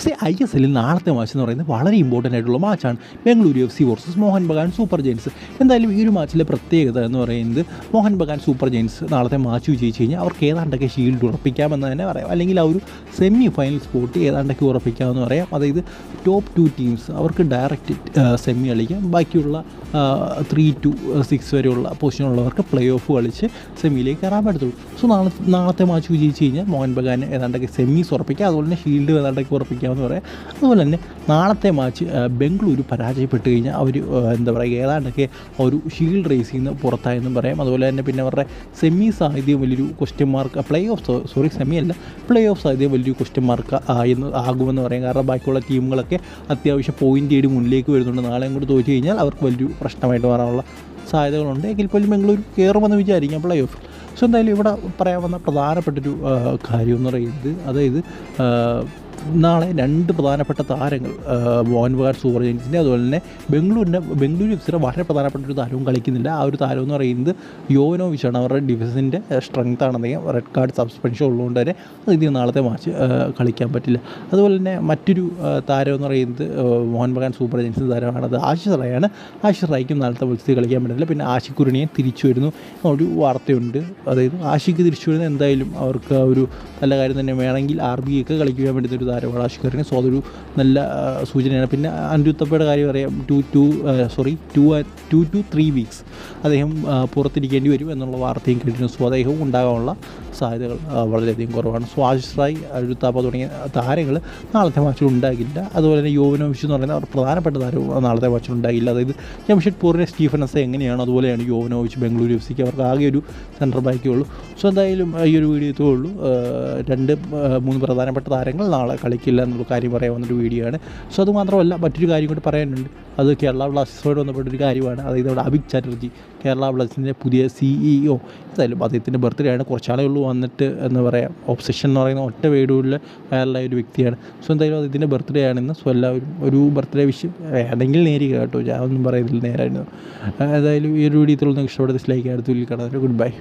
പക്ഷേ I S എല്ലിൽ നാളത്തെ മാച്ച് എന്ന് പറയുന്നത് വളരെ ഇമ്പോർട്ടന്റ് ആയിട്ടുള്ള മാച്ചാണ് Bengaluru F C versus Mohan Bagan super giants എന്തായാലും ഈ ഒരു മാച്ചിലെ പ്രത്യേകത എന്ന് പറയുന്നത് മോഹൻ ബഗാൻ സൂപ്പർ ജെയിൻസ് നാളത്തെ മാച്ച് വിജയിച്ച് കഴിഞ്ഞാൽ അവർക്ക് ഏതാണ്ടൊക്കെ ഷീൽഡ് ഉറപ്പിക്കാമെന്ന് തന്നെ പറയാം. അല്ലെങ്കിൽ ആ ഒരു സെമി ഫൈനൽ സ്പോട്ട് ഏതാണ്ടൊക്കെ ഉറപ്പിക്കാമെന്ന് പറയാം. അതായത് ടോപ്പ് ടു ടീംസ് അവർക്ക് ഡയറക്റ്റ് സെമി കളിക്കാം. ബാക്കിയുള്ള ത്രീ ടു സിക്സ് വരെയുള്ള പൊസിഷനുള്ളവർക്ക് പ്ലേ ഓഫ് കളിച്ച് സെമിയിലേക്ക് കയറാൻ പറ്റത്തുള്ളൂ. സോ നാളെ നാളത്തെ മാച്ച് വിജയിച്ച് കഴിഞ്ഞാൽ മോഹൻ ബഗാൻ ഏതാണ്ടൊക്കെ സെമീസ് ഉറപ്പിക്കാം. അതുപോലെ തന്നെ ഷീൽഡ് ഏതാണ്ടൊക്കെ ഉറപ്പിക്കാമെന്ന് പറയാം. അതുപോലെ തന്നെ നാളത്തെ മാച്ച് ബംഗളൂരു പരാജയപ്പെട്ട് കഴിഞ്ഞാൽ അവർ എന്താ പറയുക ഏതാണ്ടൊക്കെ ഒരു ഷീൽഡ് റേസിൽ നിന്ന് പുറത്തായെന്നും പറയാം. അതുപോലെ തന്നെ പിന്നെ അവരുടെ സെമി സാധ്യതയും വലിയൊരു question mark play off sorry semi അല്ല പ്ലേ ഓഫ് സാധ്യത വലിയൊരു ക്വസ്റ്റ്യൻ മാർക്ക് ആയെന്ന് ആകുമെന്ന് പറയാം. കാരണം ബാക്കിയുള്ള ടീമുകളൊക്കെ അത്യാവശ്യം പോയിന്റ് ചെയ്ത് മുന്നിലേക്ക് വരുന്നുണ്ട്. നാളെ അങ്ങോട്ട് തോറ്റു കഴിഞ്ഞാൽ അവർക്ക് വലിയൊരു പ്രശ്നമായിട്ട് മാറാനുള്ള സാധ്യതകളുണ്ട്. എങ്കിൽ പോലും ബംഗളൂരു കയറുമെന്ന് വിചാരിക്കാം പ്ലേ ഓഫിൽ സോ എന്തായാലും ഇവിടെ പറയാൻ വന്ന പ്രധാനപ്പെട്ടൊരു കാര്യം എന്ന് പറയുന്നത് അതായത് നാളെ രണ്ട് പ്രധാനപ്പെട്ട താരങ്ങൾ ആ, മോഹൻ ബഗാൻ സൂപ്പർ ജയൻസിന്റെ അതുപോലെ തന്നെ ബംഗളൂരിന്റെ ബംഗളൂരു എഫ് സിയുടെ വളരെ പ്രധാനപ്പെട്ട ഒരു താരവും കളിക്കുന്നില്ല ആ ഒരു താരം എന്ന് പറയുന്നത് യോനോവിച്ചാണ് അവരുടെ ഡിഫൻസിന്റെ സ്ട്രെങ്ത് ആണെന്നെങ്കിൽ റെഡ് കാർഡ് സസ്പെൻഷൻ ഉള്ളതുകൊണ്ട് തന്നെ ഇതിന് നാളത്തെ മാച്ച് കളിക്കാൻ പറ്റില്ല. അതുപോലെ തന്നെ മറ്റൊരു താരം എന്ന് പറയുന്നത് മോഹൻബഗാൻ മോഹൻ ബഗാൻ സൂപ്പർ ജയൻസിന്റെ താരമാണ്. അത് ആശിഷ് റായാണ്. ആശിഷ് റായ്ക്കും നാളത്തെ മത്സരത്തിൽ കളിക്കാൻ പറ്റില്ല. പിന്നെ ആഷിഖ് കുരുണിയെ തിരിച്ചു വരുന്നു. ഒരു വാർത്തയുണ്ട്. അതായത് ആശിക്ക് തിരിച്ചു വരുന്നത് എന്തായാലും അവർക്ക് ഒരു നല്ല കാര്യം തന്നെ വേണമെങ്കിൽ ആർ ബി ഒക്കെ കളിക്കാൻ പറ്റുന്ന ഒരു ആഷിഖ് കുരുണി സോ അതൊരു നല്ല സൂചനയാണ്. പിന്നെ അനിരുദ്ധപ്പയുടെ കാര്യം അറിയാം. Two two sorry two two two three weeks അദ്ദേഹം പുറത്തിരിക്കേണ്ടി വരും എന്നുള്ള വാർത്തയും കേട്ടിരുന്നു സോ അദ്ദേഹവും ഉണ്ടാകാനുള്ള സാധ്യതകൾ വളരെയധികം കുറവാണ്. സോ ആശിഷ് റായ് തുടങ്ങിയ താരങ്ങൾ നാളത്തെ മാച്ചിൽ ഉണ്ടാകില്ല. അതുപോലെ തന്നെ യോവനോവിച്ച് എന്ന് പറയുന്ന പ്രധാനപ്പെട്ട താരവും നാളത്തെ മാച്ചിൽ ഉണ്ടാകില്ല. അതായത് ജംഷഡ്പൂരിനെ സ്റ്റീഫനസ് എങ്ങനെയാണ് അതുപോലെയാണ് യോവനോവിച്ച് ബംഗളൂരു എഫ് സിക്ക് അവർക്ക് ആകെ ഒരു സെൻട്രൽ ബാക്കേ ഉള്ളൂ. സോ എന്തായാലും ഈ ഒരു വീഡിയോ ഉള്ളൂ. രണ്ട് മൂന്ന് പ്രധാനപ്പെട്ട താരങ്ങൾ നാളെ കളിക്കില്ല എന്നുള്ള കാര്യം പറയാവുന്നൊരു വീഡിയോ ആണ്. സോ അതുമാത്രമല്ല മറ്റൊരു കാര്യം കൂടി പറയാനുണ്ട്. അത് കേരള ബ്ലാസ്റ്റേഴ്സോട് ബന്ധപ്പെട്ടൊരു കാര്യമാണ്. അതായത് അവിടെ അഭിക് ചാറ്റർജി കേരള ബ്ലാസ്റ്റേഴ്സിന്റെ പുതിയ സിഇഒ എന്തായാലും അദ്ദേഹത്തിന്റെ ബർത്ത്ഡേ ആണ്. കുറച്ചാളേ ഉള്ളൂ വന്നിട്ട് എന്ന് പറയാം ഓപ്സിഷൻ എന്ന് പറയുന്ന ഒറ്റ വീടുകളിൽ വൈറലായ ഒരു വ്യക്തിയാണ്. സോ എന്തായാലും അദ്ദേഹത്തിന്റെ ബർത്ത്ഡേ ആണെന്ന്. സോ എല്ലാവരും ഒരു ബർത്ത്ഡേ വിഷ് വേണമെങ്കിൽ നേരിക കേട്ടോ. ഞാൻ ഒന്നും പറയുന്നില്ല നേരായിരുന്നു. ഏതായാലും ഈ ഒരു വീഡിയോ നിങ്ങൾക്ക് ഇഷ്ടപ്പെട്ട ലൈക്ക് വീട്ടിൽ കാണാൻ ഗുഡ് ബൈ